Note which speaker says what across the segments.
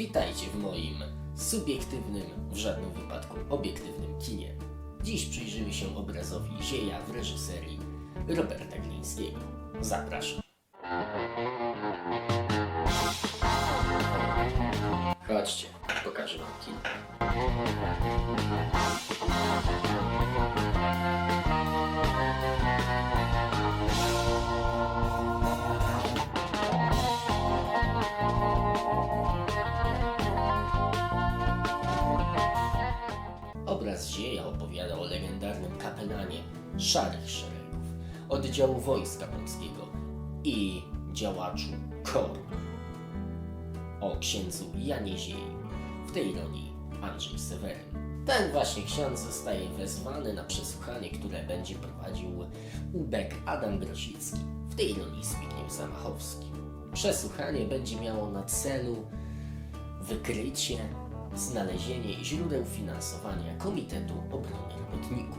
Speaker 1: Witajcie w moim subiektywnym, w żadnym wypadku obiektywnym kinie. Dziś przyjrzymy się obrazowi Zieja w reżyserii Roberta Glińskiego. Zapraszam. Chodźcie, pokażę wam kino. Obraz Zieja opowiada o legendarnym kapelanie Szarych Szeregów, oddziału Wojska Polskiego i działaczu KOR. O księdzu Janie Ziei, w tej roli Andrzej Seweryn. Ten właśnie ksiądz zostaje wezwany na przesłuchanie, które będzie prowadził Ubek Adam Grosicki, w tej roli Zbigniew Zamachowski. Przesłuchanie będzie miało na celu wykrycie, znalezienie źródeł finansowania Komitetu Obrony Robotników.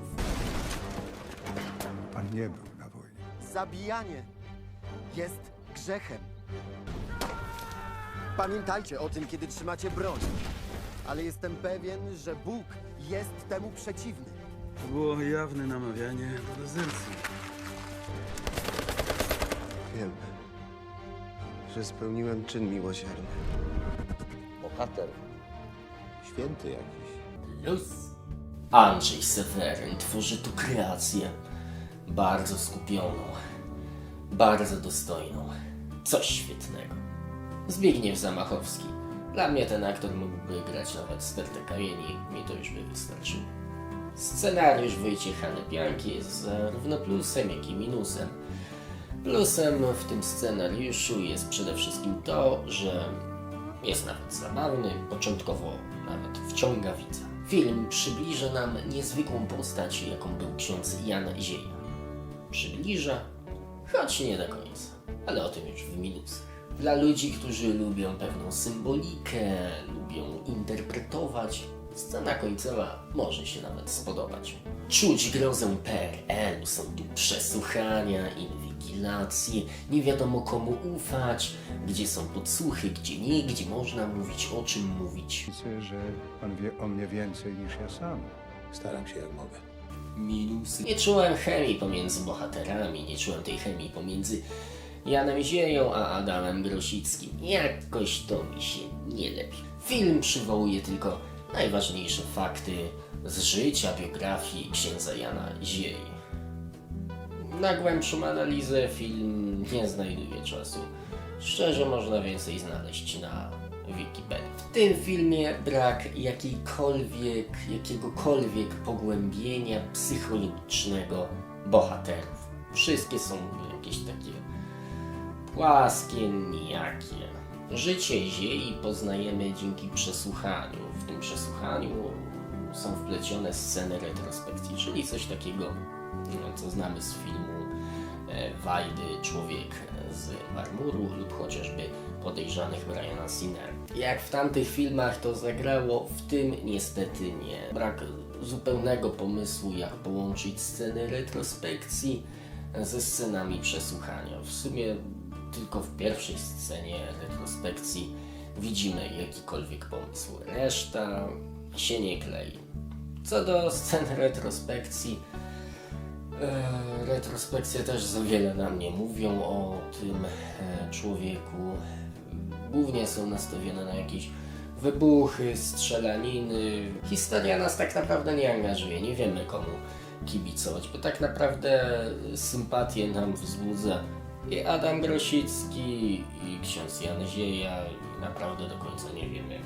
Speaker 2: Pan nie był na wojnie.
Speaker 3: Zabijanie jest grzechem. Pamiętajcie o tym, kiedy trzymacie broń. Ale jestem pewien, że Bóg jest temu przeciwny.
Speaker 4: To było jawne namawianie do dezercji.
Speaker 5: Wiem, że spełniłem czyn miłosierny.
Speaker 6: bohater. Święty jakiś.
Speaker 1: Plus Andrzej Seweryn tworzy tu kreację bardzo skupioną, bardzo dostojną. Coś świetnego. Zbigniew Zamachowski. Dla mnie ten aktor mógłby grać nawet stertę kamieni, mi to już by wystarczyło. Scenariusz Wojciecha Lepianki jest zarówno plusem, jak i minusem. Plusem w tym scenariuszu jest przede wszystkim to, że jest nawet zabawny, początkowo nawet wciąga widza. Film przybliża nam niezwykłą postać, jaką był ksiądz Jan Zieja. Przybliża, choć nie do końca, ale o tym już w minusach. Dla ludzi, którzy lubią pewną symbolikę, lubią interpretować, scena końcowa może się nawet spodobać. Czuć grozę PRL, są tu przesłuchania, nie wiadomo komu ufać, gdzie są podsłuchy, gdzie nie, gdzie można mówić, o czym mówić.
Speaker 2: Widzę, że pan wie o mnie więcej niż ja sam.
Speaker 6: Staram się jak mogę.
Speaker 1: minusy. Nie czułem chemii pomiędzy bohaterami, nie czułem tej chemii pomiędzy Janem Zieją a Adamem Grosickim. Jakoś to mi się nie lepi. Film przywołuje tylko najważniejsze fakty z życia, biografii księdza Jana Ziei. Na głębszą analizę film nie znajduje czasu. Szczerze można więcej znaleźć na Wikipedii. W tym filmie brak jakiejkolwiek, jakiegokolwiek pogłębienia psychologicznego bohaterów. Wszystkie są jakieś takie płaskie, nijakie. Życie Ziei poznajemy dzięki przesłuchaniu. W tym przesłuchaniu są wplecione sceny retrospekcji, czyli coś takiego, co znamy z filmu e, Wajdy, Człowiek z marmuru lub chociażby Podejrzanych Briana Sinnera. Jak w tamtych filmach to zagrało, w tym niestety nie. Brak zupełnego pomysłu, jak połączyć sceny retrospekcji ze scenami przesłuchania. W sumie tylko w pierwszej scenie retrospekcji widzimy jakikolwiek pomysł. Reszta się nie klei. Co do scen retrospekcji, e, retrospekcje też za wiele nam nie mówią o tym e, człowieku. Głównie są nastawione na jakieś wybuchy, strzelaniny. Historia nas tak naprawdę nie angażuje, nie wiemy komu kibicować, bo tak naprawdę sympatię nam wzbudza i Adam Grosicki, i ksiądz Jan Zieja, i naprawdę do końca nie wiemy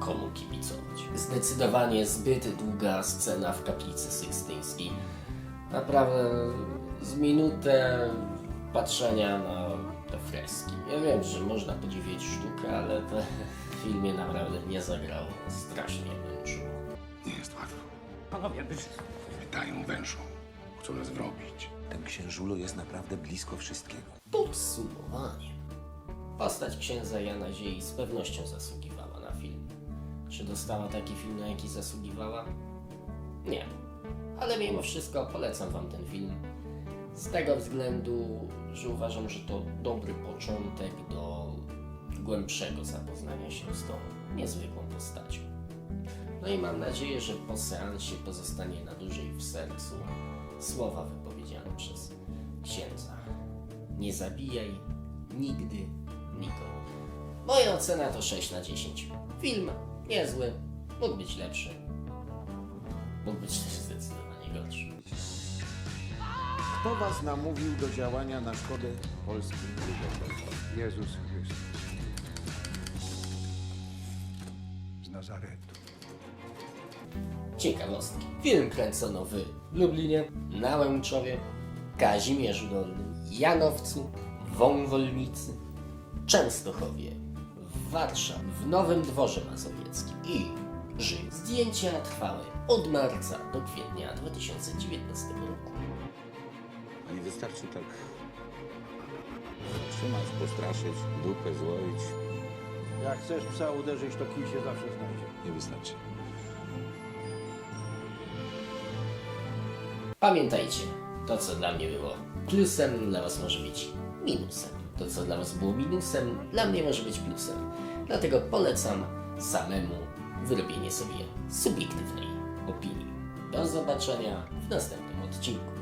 Speaker 1: komu kibicować. Zdecydowanie zbyt długa scena w kaplicy sykstyńskiej. Naprawdę z minutę patrzenia na te freski. Ja wiem, że można podziwiać sztukę, ale to w filmie naprawdę nie zagrało. Strasznie męczyło.
Speaker 7: Nie jest łatwo. Panowie, Pytają wężą. Chcą nas wrobić.
Speaker 6: Ten księżulu jest naprawdę blisko wszystkiego.
Speaker 1: Podsumowanie. Postać księdza Jana Ziei z pewnością zasługiwała na film. Czy dostała taki film, na jaki zasługiwała? Nie. Ale mimo wszystko polecam Wam ten film. Z tego względu, że uważam, że to dobry początek do głębszego zapoznania się z tą niezwykłą postacią. No i mam nadzieję, że po seansie pozostanie na dłużej w sercu słowa wypowiedziane przez księdza. Nie zabijaj nigdy nikogo. Moja ocena to 6 na 10. Film niezły, mógł być lepszy. Mógł być też zdecydowanie gorszy.
Speaker 6: Kto was namówił do działania na szkodę polskim ludziom?
Speaker 2: Jezus Chrystus. Z Nazaretu.
Speaker 1: Ciekawostki. Film kręcono w Lublinie, na Łęczowie, Kazimierzu Dolnym, Janowcu, Wąwolnicy, Częstochowie, w Warszawie, w Nowym Dworze Mazowieckim i Rzym. Zdjęcia trwały od marca do kwietnia 2019 roku.
Speaker 6: A nie wystarczy tak zatrzymać, postraszyć, dupę złoić.
Speaker 8: Jak chcesz psa uderzyć, to kij się zawsze znajdzie.
Speaker 6: Nie wystarczy.
Speaker 1: Pamiętajcie, to co dla mnie było plusem, dla Was może być minusem. To co dla Was było minusem, dla mnie może być plusem. Dlatego polecam samemu wyrobienie sobie subiektywnej opinii. Do zobaczenia w następnym odcinku.